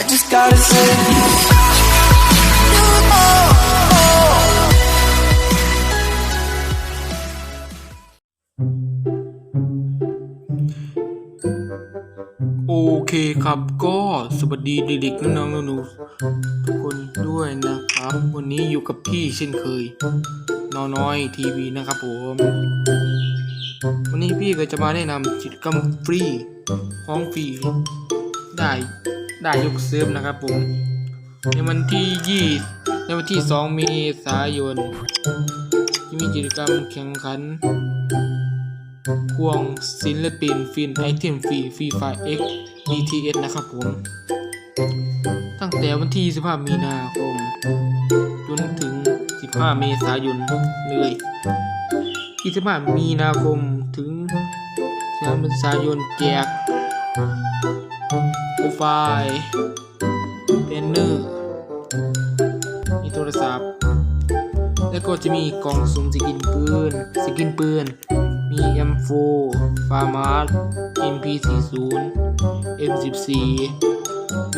I just gotta say. Oh, โอเคครับก็สวัสดีเด็กๆน้องๆหนูๆทุกคนด้วยนะครับ วันนี้อยู่กับพี่เช่นเคยนอน้อยทีวีนะครับผมวันนี้พี่ก็จะมาแนะนำกิจกรรมฟรีของฟรีได้ ได้ยกเซิร์ฟนะครับผมในวันที่ยี่ในวันที่สองเมษายนจะมีกิจกรรมแข่งขันควงศิลปินฟินไอเทมฟรีฟรีไฟ X BTS นะครับผม ตั้งแต่วันที่25มีนาคม จนถึง 15 เมษายนเลย25มีนาคมถึง3เมษายนแจก โปรไฟล์แบนเนอร์มีโทรศัพท์ แล้วก็จะมีกล่องสุ่มสกินปืน สกินปืน มี M4 f a r m a r MP40 M14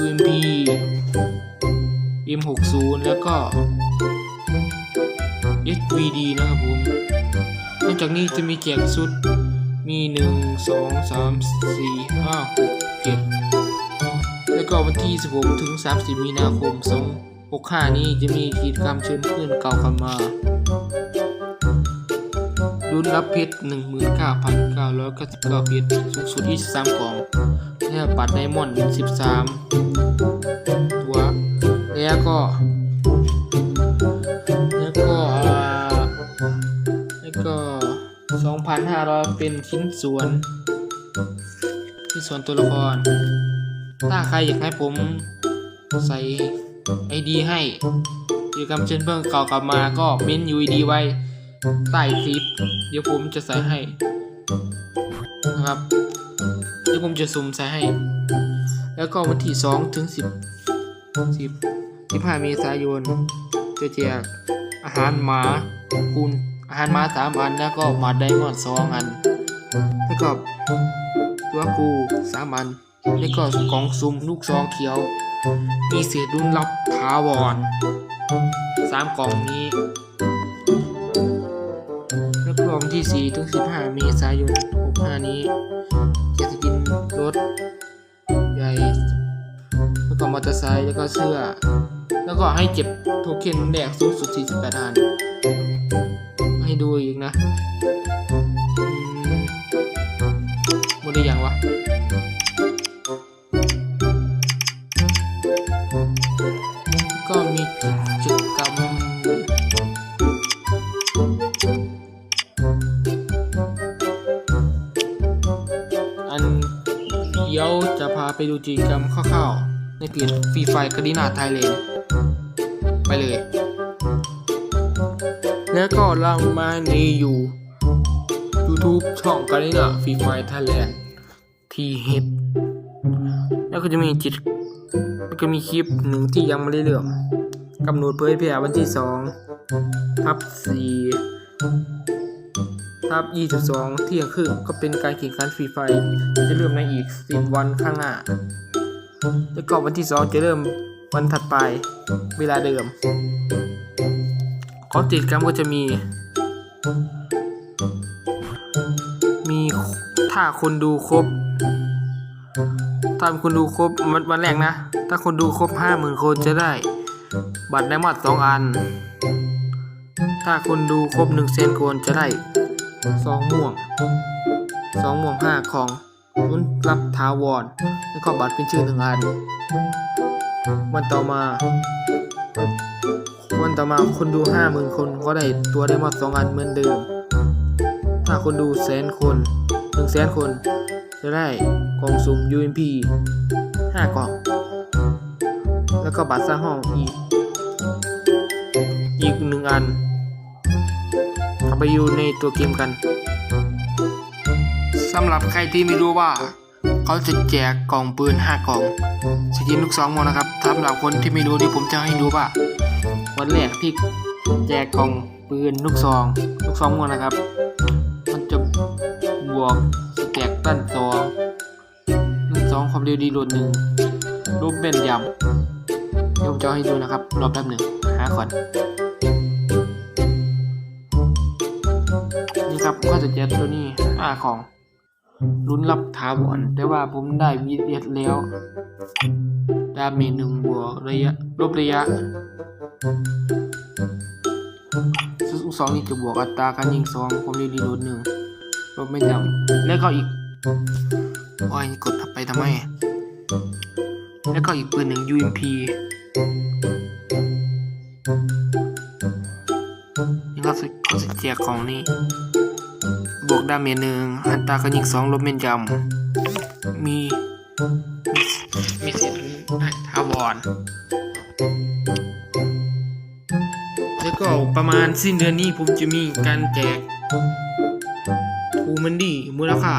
UMP M60 แล้วก็ HVD นะครับผม นอกจากนี้จะมีแจกชุดมี 1 2 3 4 5 6 7แล้ว ก็วันที่ 16 ถึง 30 มีนาคม265 นี้จะมีกิจกรรมเชิญเพื่อนเก่ากันมารุ่นรับเพชร 19,999 เพชร สูงสุด 23 กล่องและบัตรไดมอนด์13 ตัว แล้วก็ แล้วก็แล้วก็ 2,500 เป็นชิ้นส่วนชิ้นส่วนตัวละคร ถ้าใครอยากให้ผมใส่ไอดีให้กิจกรรมเชิญเพื่อนเก่ากลับมาก็เม้น UID ไว้ใต้คลิปเดี๋ยวผมจะใส่ให้นะครับ เดี๋ยวผมจะสุ่มใส่ให้ แล้วก็วันที่สองถึงสิบสิบสิบห้าเมษายนจะแจกอาหารหมาคูณอาหารหมาสามอันแล้วก็หมาไดมอนด์สองอันแล้วก็ตัวกูสามอัน แล้วก็กล่องซุ่มลูกซองเขียว มีเศษรุ่นรับถาวรสามกล่องนี้แล้วก็วันที่ 4 ถึง 15 เมษายน 65 นี้จะสกินรถใหญ่แล้วก็มอเตอร์ไซค์แล้วก็เสื้อ แล้วก็ให้เก็บโทเค็นแรกสูงสุด 48 อัน ให้ดูอีกนะอืมหมดได้ยังวะ ก็มีกิจกรรมอันเดี๋ยวจะพาไปดูกิจกรรมคร่าวๆ ในเพจฟรีไฟคดีนาไทยแลนด์ไปเลย แล้วก็เรามาในอยู่ YouTube ช่องกาลินาฟรีไฟไทยแลนด์ทีเฮดแล้วก็จะมีจิต แล้วก็มีคลิปหนึ่งที่ยังไม่ได้เลือกกำหนดเผยแพร่วันที่2ทับ4ทับ22เที่ยงครึ่งก็เป็นการแข่งขันฟรีไฟ จะเริ่มในอีก10วันข้างหน้า แล้วก็วันที่2จะเริ่มวันถัดไปเวลาเดิม ของกิจกรรมก็จะมี มีถ้าคนดูครบ ถ้าคนดูครบวันวันแรกนะ ถ้าคนดูครบ50,000คนจะได้ บัตรไดมอนด์สองอัน ถ้าคนดูครบ1 0 0 0 0 0คนจะได้สองม่วงสองม่วงห้าของรุ่นรับทาวรแล้วก็บัตรเป็นชื่อหนึ่งอัน วันต่อมา วันต่อมาคนดูห้าหมื่นคนก็ได้ตัวได้หมดสองอันเหมือนเดิม ถ้าคนดูแสนคนหนึ่งแสนคน จะได้กล่องสุ่ม UMP ห้ากล่อง แล้วก็บัตรสร้างห้องอีก อีกหนึ่งอันเราไปอยู่ในตัวเกมกันสำหรับใครที่ไม่รู้ว่า เขาจะแจกกล่องปืน 5 กล่องสกินลูกสองมงนะครับสำหรับคนที่ไม่รู้ที่ผมจะให้ดูว่า วันแรกที่แจกกล่องปืนลูกซอง ลูกซองมงนะครับ มันจะบวก สแต็กตั้นสองสองความเร็วดีโหลดหนึ่งรูปเป็นยำเรียวผมจอให้ดูนะครับ รอบแป๊บหนึ่งหาก่อนนี่ครับก็จะเจอตัวนี้อ่าของลุ้นรับถาวรแต่ว่าผมได้วีเดียดแล้ว ดาเมจหนึ่งบวกระยะลบระยะซุสองนี่จะบวกอัตราการยิงสองผมได้ดีโดดหนึ่งลบไม่จำแล้วก็อีก โอ้ยกดทับไปทำไม แล้วก็อีกปืนหนึ่ง UMP นี่ก็สิก็สิแจกของนี่ บวกดาเมจหนึ่งอันตาการยิงสองลบเมนยำมี มีเสียงได้ทาวอนแล้วก็ประมาณสิ้นเดือนนี้ผมจะมีการแจกูมันดีมูลค่า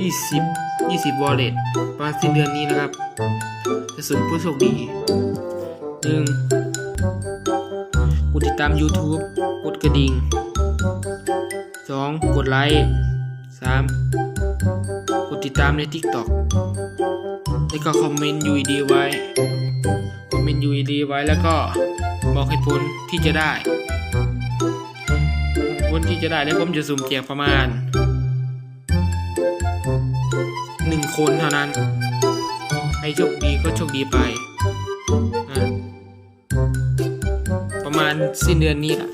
20 20 วอลเล็ตประมาณสิ้นเดือนนี้นะครับ จะสุ่มผู้โชคดีหนึ่งกดติดตาม YouTube กดกระดิ่งสองกดไลค์สามกดติดตามใน TikTok แล้วก็คอมเมนต์ UED ไว้ คอมเมนต์ UED ไว้แล้วก็บอกเหตุผลที่จะได้ เหตุผลที่จะได้แล้วผมจะสุ่มแจกประมาณหนึ่งคนเท่านั้น ให้โชคดีก็โชคดีไป ประมาณสิ้นเดือนนี้แหละ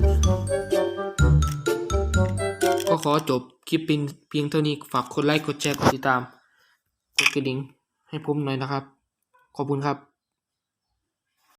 ก็ขอจบคลิปเป็นเพียงเท่านี้ฝากกดไลค์กดแชร์กดติดตาม กดกระดิ่งให้ผมหน่อยนะครับ ขอบคุณครับ